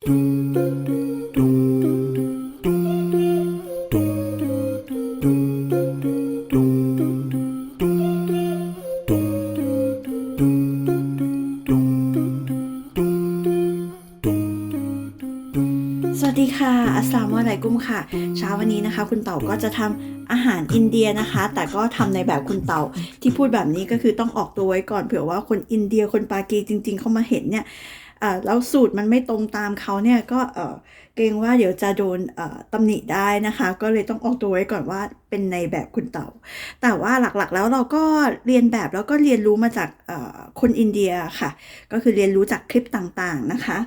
สวัสดีค่ะ อัสสลามุอะลัยกุมค่ะ เช้าวันนี้นะคะ คุณเต่าก็จะทำอาหารอินเดียนะคะ แต่ก็ทำในแบบคุณเต่าที่พูดแบบนี้ก็คือต้องออกตัวไว้ก่อนเผื่อว่าคนอินเดียคนปากีจริง ๆ เข้ามาเห็นเนี่ย แล้วสูตรมันไม่ตรงตามเขาเนี่ยก็เกรงว่าเดี๋ยวจะโดนตำหนิได้นะคะ ก็เลยต้องออกตัวไว้ก่อนว่าเป็นในแบบคุณเต่า แต่ว่าหลักๆแล้วเราก็เรียนแบบแล้วก็เรียนรู้มาจากคนอินเดียค่ะ ก็คือเรียนรู้จากคลิปต่างๆนะคะ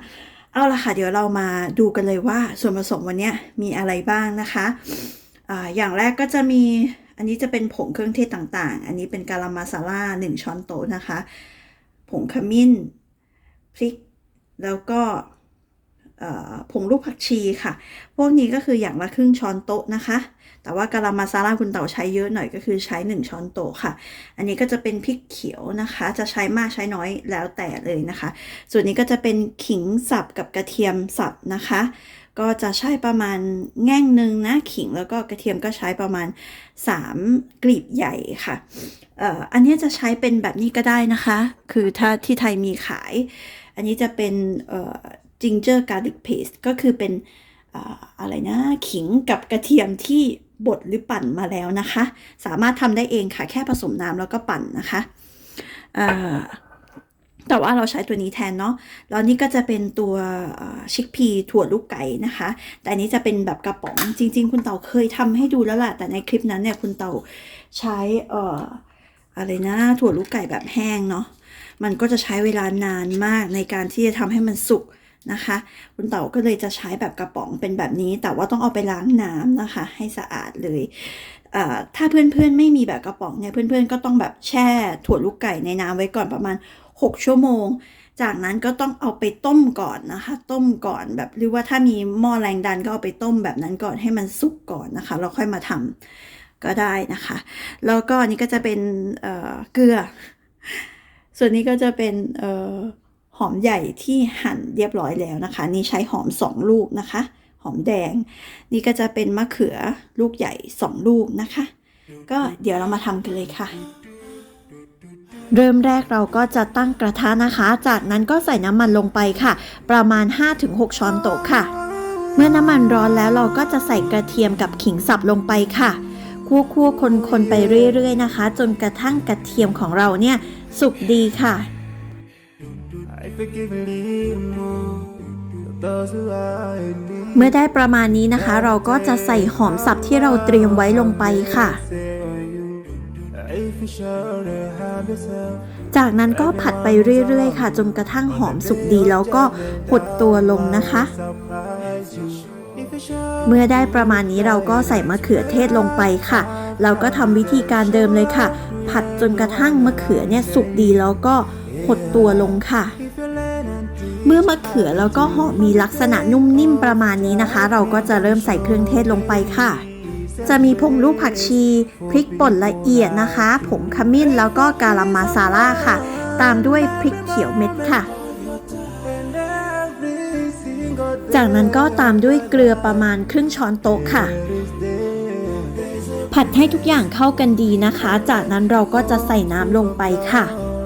เอาละค่ะ เดี๋ยวเรามาดูกันเลยว่าส่วนผสมวันนี้มีอะไรบ้างนะคะอาอย่างแรกก็จะมีอันนี้จะเป็นผงเครื่องเทศต่างๆ อันนี้เป็นกาลามาซาล่าหนึ่งช้อนโต๊ะนะคะ ผงขมิ้น พริก แล้วก็ผงลูกผักชีค่ะ พวกนี้ก็คืออย่างละครึ่งช้อนโต๊ะนะคะ แต่ว่ากาลามาซาล่าคุณเต่าใช้เยอะหน่อยก็คือใช้ 1 ช้อนโต๊ะค่ะ อันนี้ก็จะเป็นพริกเขียวนะคะ จะใช้มากใช้น้อยแล้วแต่เลยนะคะ ส่วนนี้ก็จะเป็นขิงสับกับกระเทียมสับนะคะ ก็จะใช้ประมาณแง่งหนึ่งนะขิงแล้วก็กระเทียมก็ใช้ประมาณ 3 กลีบใหญ่ค่ะอันนี้จะใช้เป็นแบบนี้ก็ได้นะคะ คือถ้าที่ไทยมีขาย อันนี้จะเป็นเอ่อ ginger garlic paste ก็คือเป็นอะไรนะขิงกับกระเทียมที่บดหรือปั่นมาแล้วนะคะ สามารถทำได้เองค่ะ แค่ผสมน้ำแล้วก็ปั่นนะคะแต่ว่าเราใช้ตัวนี้แทนเนาะ แล้วนี่ก็จะเป็นตัวชิคพีถั่วลูกไก่นะคะ แต่อันนี้จะเป็นแบบกระป๋อง จริง ๆ คุณเต่าเคยทำให้ดูแล้วแหละแต่ในคลิปนั้นเนี่ยคุณเต่าใช้เอ่ออะไรนะถั่วลูกไก่แบบแห้งเนาะ มันก็จะใช้เวลานานมากในการที่จะทำให้มันสุกนะคะ คุณเต่าก็เลยจะใช้แบบกระป๋องเป็นแบบนี้ แต่ว่าต้องเอาไปล้างน้ำนะคะ ให้สะอาดเลยเอ่อถ้าเพื่อนๆไม่มีแบบกระป๋องเนี่ยเพื่อนๆก็ต้องแบบแช่ถั่วลูกไก่ในน้ำไว้ก่อนประมาณ 6 ชั่วโมง จากนั้นก็ต้องเอาไปต้มก่อนนะคะ ต้มก่อนแบบหรือว่าถ้ามีหม้อแรงดันก็เอาไปต้มแบบนั้นก่อนให้มันสุกก่อนนะคะแล้วค่อยมาทำก็ได้นะคะ แล้วก็นนี้ก็จะเป็นเกลือ ส่วนนี้ก็จะเป็นออหอมใหญ่ที่หั่นเรียบร้อยแล้วนะคะ นี่ใช้หอม 2 ลูกนะคะ หอมแดง นี่ก็จะเป็นมะเขือลูกใหญ่ 2 ลูกนะคะ ก็เดี๋ยวเรามาทำกันเลยค่ะ เริ่มแรกเราก็จะตั้งกระทะนะคะ จากนั้นก็ใส่น้ำมันลงไปค่ะ ประมาณ 5-6 ช้อนโต๊ะค่ะ เมื่อน้ำมันร้อนแล้วเราก็จะใส่กระเทียมกับขิงสับลงไปค่ะคั่วๆคนๆไปเรื่อยๆนะคะ จนกระทั่งกระเทียมของเราเนี่ย สุกดีค่ะ I forgive and leave more. Those who I need. เมื่อได้ประมาณนี้นะคะ เราก็จะใส่หอมสับที่เราเตรียมไว้ลงไปค่ะ Say you. If you sure to have yourself. จากนั้นก็ผัดไปเรื่อยๆ ค่ะ จนกระทั่งหอมสุกดีแล้วก็หดตัวลงนะคะ Surprise you. If you sure. เมื่อได้ประมาณนี้เราก็ใส่มะเขือเทศลงไปค่ะ เราก็ทำวิธีการเดิมเลยค่ะ ผัดจนกระทั่งมะเขือเนี่ยสุกดีแล้วก็หดตัวลงค่ะ เมื่อมะเขือแล้วก็หอมมีลักษณะนุ่มนิ่มประมาณนี้นะคะ เราก็จะเริ่มใส่เครื่องเทศลงไปค่ะ จะมีผงลูกผักชี พริกป่นละเอียดนะคะ ผงขมิ้นแล้วก็กาลัมมาซาล่าค่ะ ตามด้วยพริกเขียวเม็ดค่ะ จากนั้นก็ตามด้วยเกลือประมาณครึ่งช้อนโต๊ะค่ะ ผัดให้ทุกอย่างเข้ากันดีนะคะ จากนั้นเราก็จะใส่น้ำลงไปค่ะ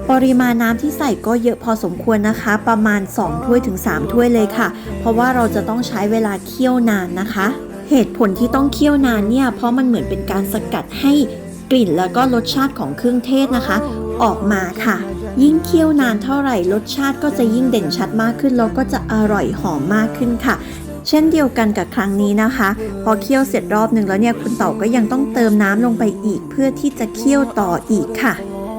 ปริมาณน้ำที่ใส่ก็เยอะพอสมควรนะคะ ประมาณ 2 ถ้วยถึง 3 ถ้วยเลยค่ะ เพราะว่าเราจะต้องใช้เวลาเคี่ยวนานนะคะ เหตุผลที่ต้องเคี่ยวนานเนี่ย เพราะมันเหมือนเป็นการสกัดให้กลิ่นแล้วก็รสชาติของเครื่องเทศนะคะ ออกมาค่ะ ยิ่งเคี่ยวนานเท่าไหร่รสชาติก็จะยิ่งเด่นชัดมากขึ้นแล้วก็จะอร่อยหอมมากขึ้นค่ะ เช่นเดียวกันกับครั้งนี้นะคะ พอเคี่ยวเสร็จรอบหนึ่งแล้วเนี่ยคุณเต่าก็ยังต้องเติมน้ำลงไปอีก เพื่อที่จะเคี่ยวต่ออีกค่ะ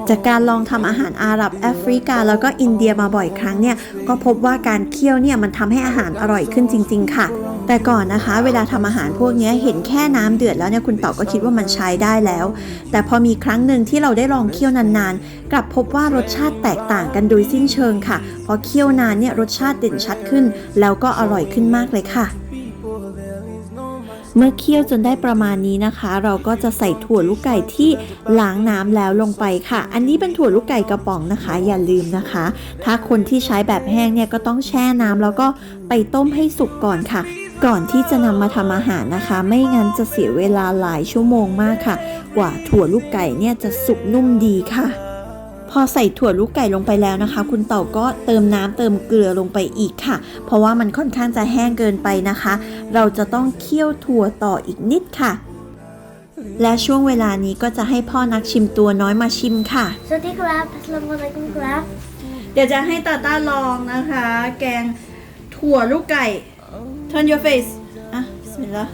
จากการลองทำอาหารอาหรับแอฟริกา แล้วก็อินเดียมาบ่อยครั้งเนี่ย ก็พบว่าการเคี่ยวเนี่ยมันทำให้อาหารอร่อยขึ้นจริง ๆ ค่ะ แต่ก่อนนะคะ เวลาทำอาหารพวกนี้เห็นแค่น้ำเดือดแล้วเนี่ยคุณเต่าก็คิดว่ามันใช้ได้แล้ว แต่พอมีครั้งหนึ่งที่เราได้ลองเคี่ยวนานๆ กลับพบว่ารสชาติแตกต่างกันโดยสิ้นเชิงค่ะ พอเคี่ยวนานเนี่ยรสชาติเด่นชัดขึ้น แล้วก็อร่อยขึ้นมากเลยค่ะเมื่อเคี่ยวจนได้ประมาณนี้นะคะ เราก็จะใส่ถั่วลูกไก่ที่ล้างน้ำแล้วลงไปค่ะ อันนี้เป็นถั่วลูกไก่กระป๋องนะคะ อย่าลืมนะคะ ถ้าคนที่ใช้แบบแห้งเนี่ยก็ต้องแช่น้ำแล้วก็ไปต้มให้สุกก่อนค่ะ ก่อนที่จะนำมาทำอาหารนะคะ ไม่งั้นจะเสียเวลาหลายชั่วโมงมากค่ะ กว่าถั่วลูกไก่เนี่ยจะสุกนุ่มดีค่ะ พอใส่ถั่วลูกไก่ลงไปแล้วนะคะ คุณเต่าก็เติมน้ำเติมเกลือลงไปอีกค่ะ เพราะว่ามันค่อนข้างจะแห้งเกินไปนะคะ เราจะต้องเคี่ยวถั่วต่ออีกนิดค่ะ และช่วงเวลานี้ก็จะให้พ่อนักชิมตัวน้อยมาชิมค่ะ สวัสดีครับอัสสลามุอะลัยกุมครับ เดี๋ยวจะให้ตาต้าลองนะคะ แกงถั่วลูกไก่ turn your face อะบิสมิลลาห์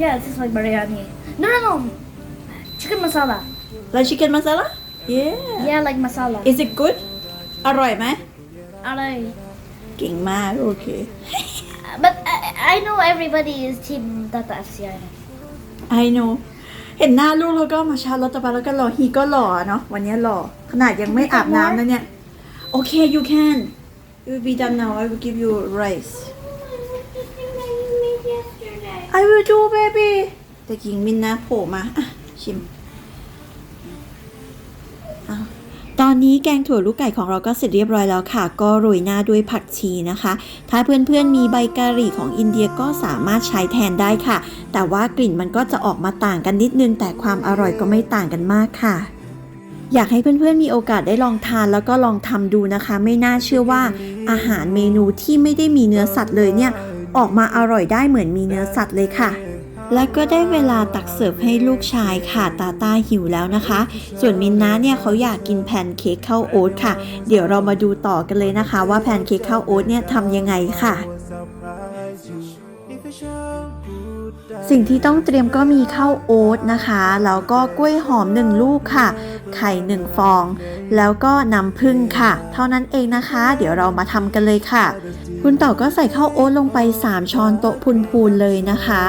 Yeah, it's just like biryani. No, no, no. Chicken masala. แล้ว chicken masala yeah Yeah, like masala. is it good อร่อยไหม Alright. เก่งมากโอเค But I, I know everybody is team Tata FCI. I know เห็นหน้าลูกแล้วก็มาชาลอตตาบาแล้วก็หล่อฮีก็หล่อเนาะวันนี้หล่อขนาดยังไม่อาบน้ำนะเนี่ย โอเค you can you will be done now I will give you rice I will do baby แต่หญิงมินนะโผล่มาอะชิมอตอนนี้แกงถั่วลูกไก่ของเราก็เสร็จเรียบร้อยแล้วค่ะ ก็โรยหน้าด้วยผักชีนะคะ ถ้าเพื่อนๆมีใบกะหรี่ของอินเดียก็สามารถใช้แทนได้ค่ะ แต่ว่ากลิ่นมันก็จะออกมาต่างกันนิดนึง แต่ความอร่อยก็ไม่ต่างกันมากค่ะ อยากให้เพื่อนๆมีโอกาสได้ลองทานแล้วก็ลองทำดูนะคะ ไม่น่าเชื่อว่า อาหารเมนูที่ไม่ได้มีเนื้อสัตว์เลยเนี่ย ออกมาอร่อยได้เหมือนมีเนื้อสัตว์เลยค่ะ และก็ได้เวลาตักเสิร์ฟให้ลูกชายค่ะ ตาตาหิวแล้วนะคะ ส่วนมินนะเนี่ยเขาอยากกินแพนเค้กข้าวโอ๊ตค่ะ เดี๋ยวเรามาดูต่อกันเลยนะคะ ว่าแพนเค้กข้าวโอ๊ตเนี่ยทำยังไงค่ะ สิ่งที่ต้องเตรียมก็มีข้าวโอ๊ตนะคะ แล้วก็กล้วยหอมหนึ่งลูกค่ะ ไข่หนึ่งฟอง แล้วก็น้ำผึ้งค่ะ เท่านั้นเองนะคะ เดี๋ยวเรามาทำกันเลยค่ะ คุณเต่าก็ใส่ข้าวโอ๊ตลงไป 3 ช้อนโต๊ะพูนๆเลยนะคะ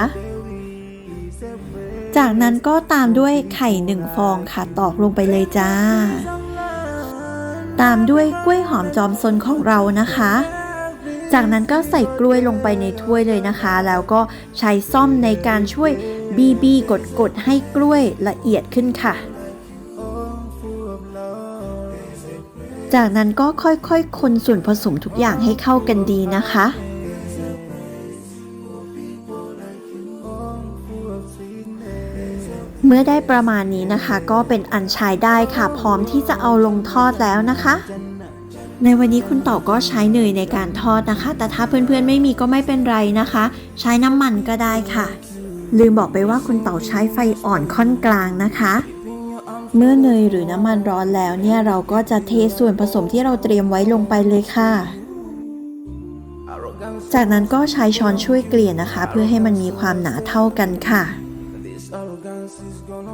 จากนั้นก็ตามด้วยไข่หนึ่งฟองค่ะ ตอกลงไปเลยจ้า ตามด้วยกล้วยหอมจอมซนของเรานะคะ จากนั้นก็ใส่กล้วยลงไปในถ้วยเลยนะคะ แล้วก็ใช้ซ่อมในการช่วยบีบีกดกดๆให้กล้วยละเอียดขึ้นค่ะ จากนั้นก็ค่อยๆ คนส่วนผสมทุกอย่างให้เข้ากันดีนะคะเมื่อได้ประมาณนี้นะคะ ก็เป็นอันใช้ได้ค่ะ พร้อมที่จะเอาลงทอดแล้วนะคะ ในวันนี้คุณเต่าก็ใช้เนยในการทอดนะคะ แต่ถ้าเพื่อนๆไม่มีก็ไม่เป็นไรนะคะ ใช้น้ำมันก็ได้ค่ะ ลืมบอกไปว่าคุณเต่าใช้ไฟอ่อนค่อนกลางนะคะ เมื่อเนยหรือน้ำมันร้อนแล้วเนี่ยเราก็จะเทส่วนผสมที่เราเตรียมไว้ลงไปเลยค่ะ จากนั้นก็ใช้ช้อนช่วยเกลี่ยนะคะ เพื่อให้มันมีความหนาเท่ากันค่ะ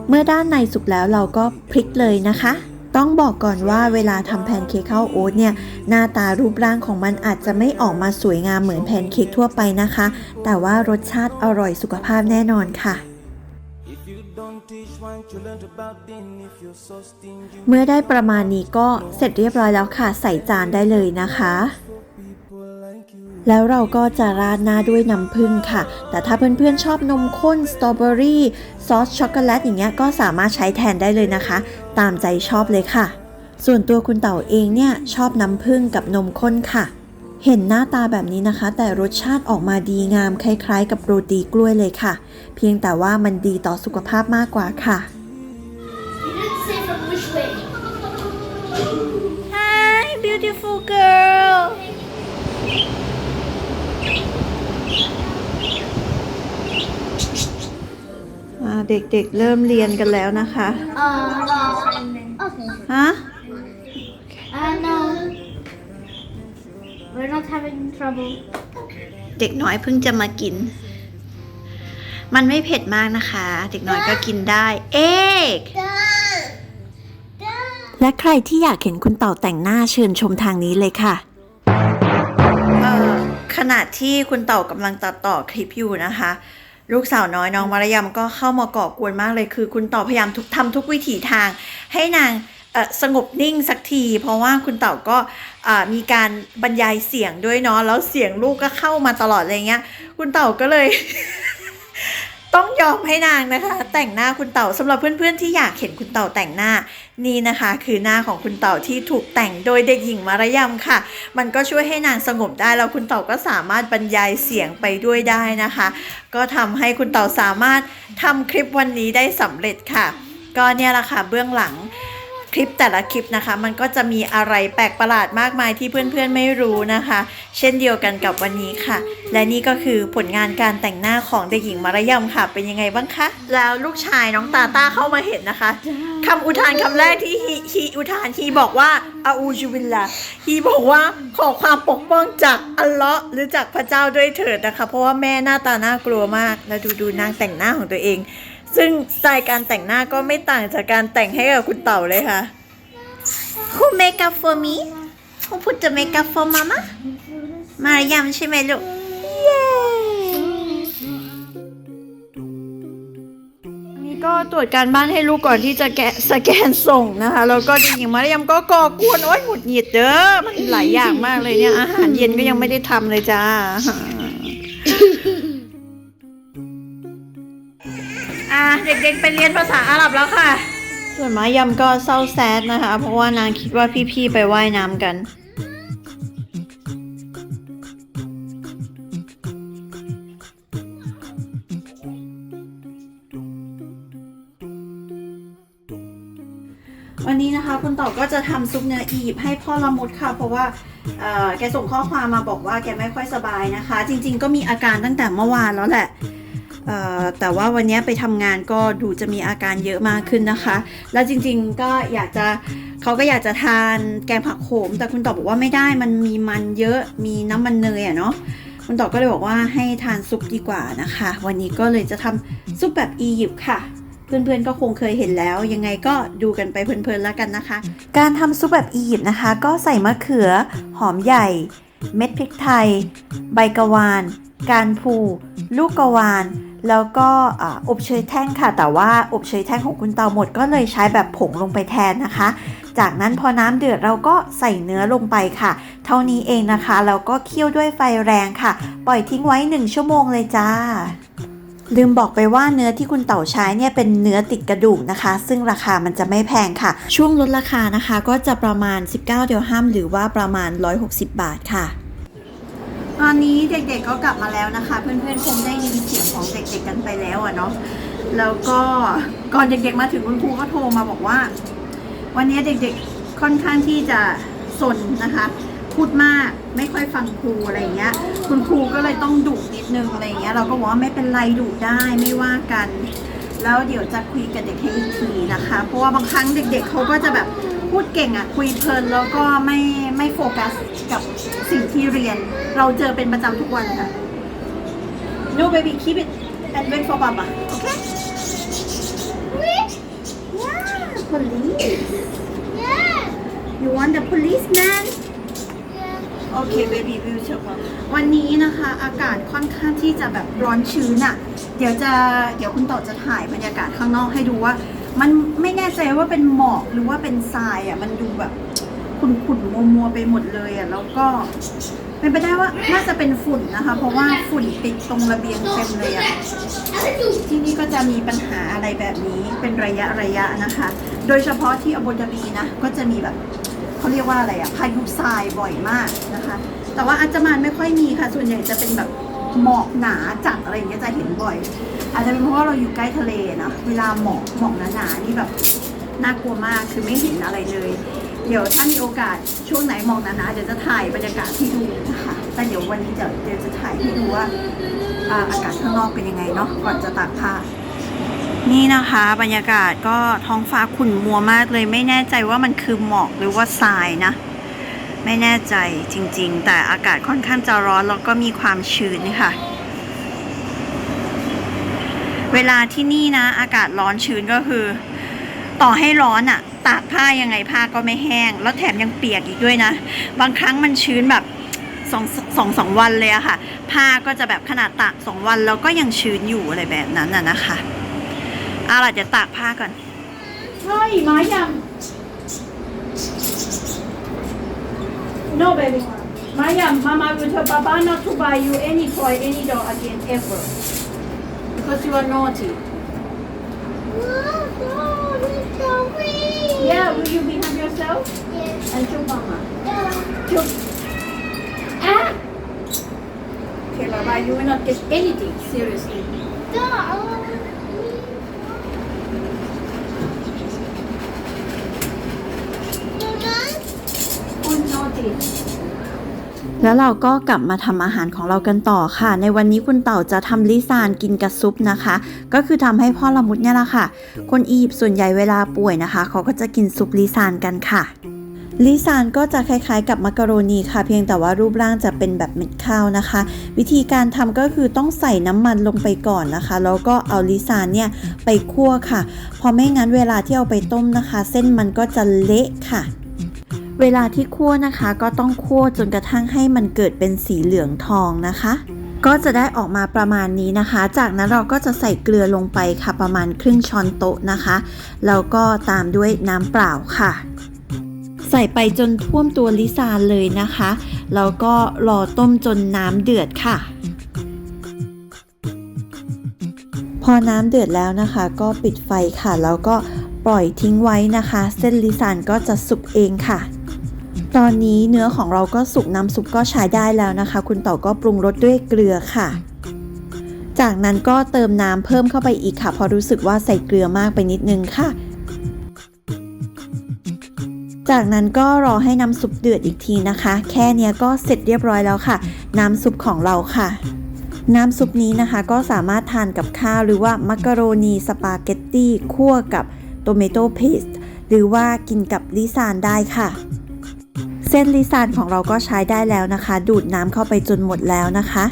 เมื่อด้านในสุกแล้วเราก็พลิกเลยนะคะ ต้องบอกก่อนว่าเวลาทำแพนเค้กข้าวโอ๊ตเนี่ยหน้าตารูปร่างของมันอาจจะไม่ออกมาสวยงามเหมือนแพนเค้กทั่วไปนะคะ แต่ว่ารสชาติอร่อยสุขภาพแน่นอนค่ะเมื่อได้ประมาณนี้ก็เสร็จเรียบร้อยแล้วค่ะ ใส่จานได้เลยนะคะ แล้วเราก็จะราดหน้าด้วยน้ำผึ้งค่ะ แต่ถ้าเพื่อนๆชอบนมข้นสตรอเบอรี่ซอสช็อกโกแลตอย่างเงี้ยก็สามารถใช้แทนได้เลยนะคะ ตามใจชอบเลยค่ะ ส่วนตัวคุณเต่าเองเนี่ยชอบน้ำผึ้งกับนมข้นค่ะ เห็นหน้าตาแบบนี้นะคะ แต่รสชาติออกมาดีงามคล้ายๆ กับโรตีกล้วยเลยค่ะ เพียงแต่ว่ามันดีต่อสุขภาพมากกว่าค่ะ Hi beautiful girl อ่า เด็กๆเริ่มเรียนกันแล้วนะคะ Uh, okay. ฮะ Uh, no. We're not having trouble. เด็กน้อยเพิ่งจะมากิน มันไม่เผ็ดมากนะคะ เด็กน้อยก็กินได้ เอกและใครที่อยากเห็นคุณเต่าแต่งหน้าเชิญชมทางนี้เลยค่ะขณะที่คุณเต่ากำลังตัดต่อคลิปอยู่นะคะ ลูกสาวน้อยน้องมารยามก็เข้ามาก่อกวนมากเลย คือ คุณเต่อพยายามทุกทำทุกวิถีทาง ให้นางสงบนิ่งสักที เพราะว่าคุณเต่าก็มีการบรรยายเสียงด้วยเนาะแล้วเสียงลูกก็เข้ามาตลอดอะไรเงี้ย คุณเต่าก็เลย ต้องยอมให้นางนะคะ แต่งหน้าคุณเต่าสำหรับเพื่อนๆที่อยากเห็นคุณเต่าแต่งหน้านี่นะคะ คือหน้าของคุณเต่าที่ถูกแต่งโดยเด็กหญิงมารยำค่ะ มันก็ช่วยให้นางสงบได้แล้วคุณเต่าก็สามารถบรรยายเสียงไปด้วยได้นะคะ ก็ทำให้คุณเต่าสามารถทำคลิปวันนี้ได้สำเร็จค่ะ ก็เนี่ยแหละค่ะเบื้องหลัง คลิปแต่ละคลิปนะคะ มันก็จะมีอะไรแปลกประหลาดมากมายที่เพื่อนๆไม่รู้นะคะ เช่นเดียวกันกับวันนี้ค่ะ และนี่ก็คือผลงานการแต่งหน้าของเด็กหญิงมารยำค่ะ เป็นยังไงบ้างคะแล้วลูกชายน้องตาต้าเข้ามาเห็นนะคะคำอุทานคำแรกที่ฮีอุทานฮีบอกว่าอาอูจูบิลลาฮีบอกว่าขอความปกป้องจากอัลเลาะห์หรือจากพระเจ้าด้วยเถิดนะคะ เพราะว่าแม่หน้าตาน่ากลัวมากแล้วดูดูนางแต่งหน้าของตัวเอง ซึ่งสไตล์การแต่งหน้าก็ไม่ต่างจากการแต่งให้กับคุณเต่าเลยค่ะ Who make up for me Who put the makeup for mama มารยามใช่ไหมลูกเย้นี่ก็ตรวจการบ้านให้ลูกก่อนที่จะแกะสแกนส่งนะคะ แล้วก็เด็กหญิงมารยามก็ก่อกวนโอ๊ยหงุดหงิดเด้อมันหลายอย่างมากเลยเนี่ย อาหารเย็นก็ยังไม่ได้ทำเลยจ้า เด็กๆไปเรียนภาษาอาหรับแล้วค่ะ ส่วนมายำก็เศร้าแซดนะคะ เพราะว่านางคิดว่าพี่ๆไปว่ายน้ำกันวันนี้นะคะคุณต่อก็จะทำซุปเนื้ออียิปต์ให้พ่อละมุดค่ะ เพราะว่าเอ่อแกส่งข้อความมาบอกว่าแกไม่ค่อยสบายนะคะ จริง ๆ ก็มีอาการตั้งแต่เมื่อวานแล้วแหละเอ่อ แต่ว่าวันนี้ไปทำงานก็ดูจะมีอาการเยอะมากขึ้นนะคะ แล้วจริงๆก็อยากจะเขาก็อยากจะทานแกงผักโขม แต่คุณต่อบอกว่าไม่ได้มันมีมันเยอะมีน้ำมันเนยอะเนาะคุณต่อก็เลยบอกว่าให้ทานซุปดีกว่านะคะ วันนี้ก็เลยจะทำซุปแบบอียิปต์ค่ะเพื่อนๆก็คงเคยเห็นแล้ว ยังไงก็ดูกันไปเพลินๆแล้วกันนะคะ การทำซุปแบบอียิปต์นะคะ ก็ใส่มะเขือ หอมใหญ่ เม็ดพริกไทย ใบกะวาน การพู ลูกกะวาน แล้วก็อบเชยแท่งค่ะ แต่ว่าอบเชยแท่งของคุณเตาหมดก็เลยใช้แบบผงลงไปแทนนะคะ จากนั้นพอน้ำเดือดเราก็ใส่เนื้อลงไปค่ะ เท่านี้เองนะคะแล้วก็เคี่ยวด้วยไฟแรงค่ะ ปล่อยทิ้งไว้ 1 ชั่วโมงเลยจ้าลืมบอกไปว่าเนื้อที่คุณเต่าใช้เนี่ยเป็นเนื้อติดกระดูกนะคะ ซึ่งราคามันจะไม่แพงค่ะ ช่วงลดราคานะคะ ก็จะประมาณ 19 เดียวห้ามหรือว่าประมาณ 160 บาทค่ะ ตอนนี้เด็กๆก็กลับมาแล้วนะคะ เพื่อนๆคงได้ยินเสียงของเด็กๆกันไปแล้วอะเนาะแล้วก็ก่อนเด็กๆมาถึงคุณครูก็โทรมาบอกว่า วันนี้เด็กๆค่อนข้างที่จะสนนะคะ พูดมากไม่ค่อยฟังครูอะไรเงี้ย คุณครูก็เลยต้องดุนิดนึงอะไรเงี้ยเราก็บอกว่าไม่เป็นไรดุได้ไม่ว่ากัน แล้วเดี๋ยวจะคุยกับเด็กให้อีกทีนะคะ เพราะว่าบางครั้งเด็ก ๆเขาก็จะแบบพูดเก่งอะคุยเพลินแล้วก็ไม่ไม่โฟกัส กับสิ่งที่เรียน เราเจอเป็นประจำทุกวันค่ะ No baby keep it and wait for papa okay Yeah police You want the policeman โอเค baby will เชื่อว่าวันนี้นะคะอากาศค่อนข้างที่จะแบบร้อนชื้นอะ่ะ เดี๋ยวจะเดี๋ยวคุณต่อจะถ่ายบรรยากาศข้างนอกให้ดูว่า มันไม่แน่ใจว่าเป็นหมอกหรือว่าเป็นทรายอะ่ะมันดูแบบ ขุ่นๆมัวๆไปหมดเลยอะแล้วก็เป็นไปได้ว่าน่าจะเป็นฝุ่นนะคะ เพราะว่าฝุ่นติดตรงระเบียงเต็มเลยอะที่นี่ก็จะมีปัญหาอะไรแบบนี้เป็นระยะระยะนะคะ โดยเฉพาะที่อบูดาบีนะก็จะมีแบบเขาเรียกว่าอะไรอะพายุทรายบ่อยมากนะคะ แต่ว่าอัจจมานไม่ค่อยมีค่ะ ส่วนใหญ่จะเป็นแบบหมอกหนาจัดอะไรอย่างเงี้ยจะเห็นบ่อย อาจจะเป็นเพราะว่าเราอยู่ใกล้ทะเลนะเวลาหมอกหมอกหนาๆนี่แบบน่ากลัวมากคือไม่เห็นอะไรเลย เดี๋ยวถ้ามีโอกาสช่วงไหนหมอกหนาๆเดี๋ยวจะถ่ายบรรยากาศให้ดูนะคะแต่เดี๋ยววันนี้เดี๋ยวเดี๋ยวจะถ่ายให้ดูว่าอากาศข้างนอกเป็นยังไงเนาะก่อนจะตากผ้านี่นะคะบรรยากาศก็ท้องฟ้าขุ่นมัวมากเลย ไม่แน่ใจว่ามันคือหมอกหรือว่าทรายนะ ไม่แน่ใจจริง ๆ แต่อากาศค่อนข้างจะร้อนแล้วก็มีความชื้นค่ะ เวลาที่นี่นะ อากาศร้อนชื้นก็คือ ต่อให้ร้อนอะ ตากผ้ายังไงผ้าก็ไม่แห้ง แล้วแถมยังเปียกอีกด้วยนะ บางครั้งมันชื้นแบบสองสองสองวันเลยอะค่ะ ผ้าก็จะแบบขนาดตากสองวันแล้วก็ยังชื้นอยู่อะไรแบบนั้นน่ะนะคะเอาล่ะเดี๋ยวตากผ้าก่อนใช่ไม้ยำ No, baby. Maya, Mama will tell Papa not to buy you any toy, any doll again, ever. Because you are naughty. Yeah, will you behave yourself? Yes. And show Mama. Show. Ah! Okay, Baba, you will not get anything, seriously. Who's naughty? แล้วเราก็กลับมาทำอาหารของเรากันต่อค่ะ ในวันนี้คุณเต่าจะทำลิซานกินกับซุปนะคะ ก็คือทำให้พ่อละมุดเนี่ยแหละค่ะ คนอียิปต์ส่วนใหญ่เวลาป่วยนะคะ เขาก็จะกินซุปลิซานกันค่ะลิซานก็จะคล้ายๆกับมักกะโรนีค่ะ เพียงแต่ว่ารูปร่างจะเป็นแบบเม็ดข้าวนะคะ วิธีการทำก็คือต้องใส่น้ำมันลงไปก่อนนะคะ แล้วก็เอาลิซานเนี่ยไปคั่วค่ะเพราะไม่งั้นเวลาที่เอาไปต้มนะคะ เส้นมันก็จะเละค่ะ เวลาที่คั่วนะคะก็ต้องคั่วจนกระทั่งให้มันเกิดเป็นสีเหลืองทองนะคะ ก็จะได้ออกมาประมาณนี้นะคะ จากนั้นเราก็จะใส่เกลือลงไปค่ะประมาณครึ่งช้อนโต๊ะนะคะ แล้วก็ตามด้วยน้ำเปล่าค่ะ ใส่ไปจนท่วมตัวลิซานเลยนะคะ แล้วก็รอต้มจนน้ำเดือดค่ะพอน้ำเดือดแล้วนะคะ ก็ปิดไฟค่ะ แล้วก็ปล่อยทิ้งไว้นะคะ เส้นลิซานก็จะสุกเองค่ะ ตอนนี้เนื้อของเราก็สุกน้ำซุปก็ใช้ได้แล้วนะคะ คุณต่าก็ปรุงรสด้วยเกลือค่ะ จากนั้นก็เติมน้ำเพิ่มเข้าไปอีกค่ะเพราะรู้สึกว่าใส่เกลือมากไปนิดนึงค่ะ จากนั้นก็รอให้น้ำซุปเดือดอีกทีนะคะ แค่เนี้ยก็เสร็จเรียบร้อยแล้วค่ะ น้ำซุปของเราค่ะน้ำซุปนี้นะคะก็สามารถทานกับข้าวหรือว่ามักกะโรนีสปาเกตตี้คั่วกับโตเมโตเพสต์หรือว่ากินกับลิซานได้ค่ะ ส้นลิซานของเราก็ใช้ได้แล้วนะคะ ดูดน้ำเข้าไปจนหมดแล้วนะคะ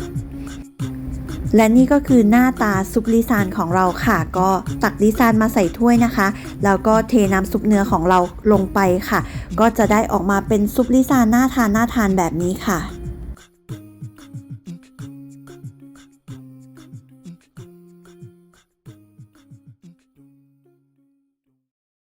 และนี่ก็คือหน้าตาซุปลิซานของเราค่ะ ก็ตักลิซานมาใส่ถ้วยนะคะ แล้วก็เทน้ำซุปเนื้อของเราลงไปค่ะ ก็จะได้ออกมาเป็นซุปลิซานน่าทานน่าทานแบบนี้ค่ะ